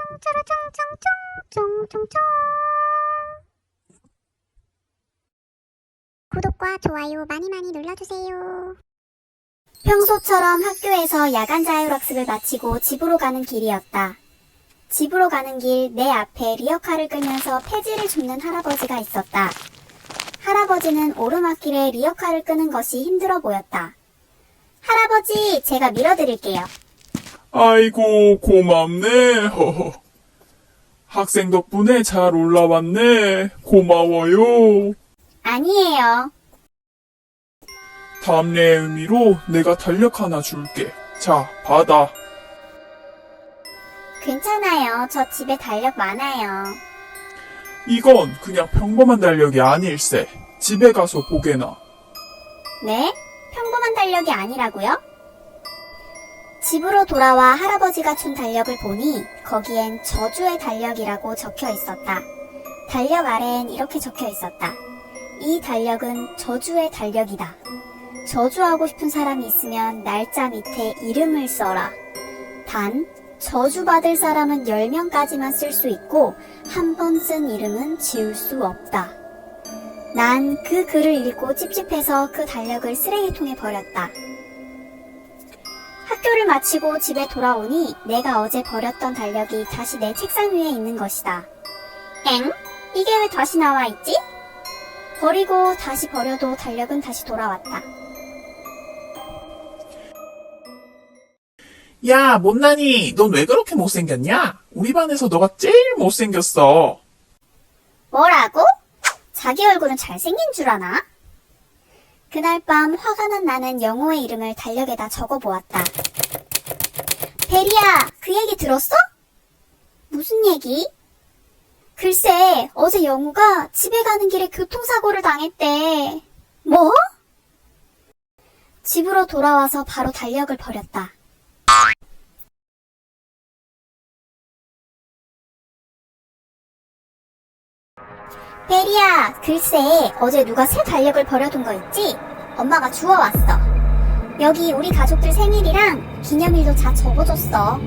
총차라 총총총총총총 구독과 좋아요 많이 많이 눌러주세요. 평소처럼 학교에서 야간 자율학습을 마치고 집으로 가는 길이었다. 집으로 가는 길 내 앞에 리어카를 끄면서 폐지를 줍는 할아버지가 있었다. 할아버지는 오르막길에 리어카를 끄는 것이 힘들어 보였다. 할아버지, 제가 밀어드릴게요. 아이고, 고맙네. 허허. 학생 덕분에 잘 올라왔네. 고마워요. 아니에요. 답례의 의미로 내가 달력 하나 줄게. 자, 받아. 괜찮아요. 저 집에 달력 많아요. 이건 그냥 평범한 달력이 아닐세. 집에 가서 보게나. 네? 평범한 달력이 아니라고요? 집으로 돌아와 할아버지가 준 달력을 보니 거기엔 저주의 달력이라고 적혀 있었다. 달력 아래엔 이렇게 적혀 있었다. 이 달력은 저주의 달력이다. 저주하고 싶은 사람이 있으면 날짜 밑에 이름을 써라. 단, 저주받을 사람은 10명까지만 쓸 수 있고 한 번 쓴 이름은 지울 수 없다. 난 그 글을 읽고 찝찝해서 그 달력을 쓰레기통에 버렸다. 학교를 마치고 집에 돌아오니 내가 어제 버렸던 달력이 다시 내 책상 위에 있는 것이다. 엥? 이게 왜 다시 나와 있지? 버리고 다시 버려도 달력은 다시 돌아왔다. 야, 못난이, 넌왜 그렇게 못생겼냐? 우리 반에서 너가 제일 못생겼어. 뭐라고? 자기 얼굴은 잘생긴 줄 아나? 그날 밤 화가 난 나는 영호의 이름을 달력에다 적어 보았다. 베리야, 그 얘기 들었어? 무슨 얘기? 글쎄, 어제 영우가 집에 가는 길에 교통사고를 당했대. 뭐? 집으로 돌아와서 바로 달력을 버렸다. 베리야, 글쎄, 어제 누가 새 달력을 버려둔 거 있지? 엄마가 주워왔어. 여기 우리 가족들 생일이랑 기념일도 다 적어줬어.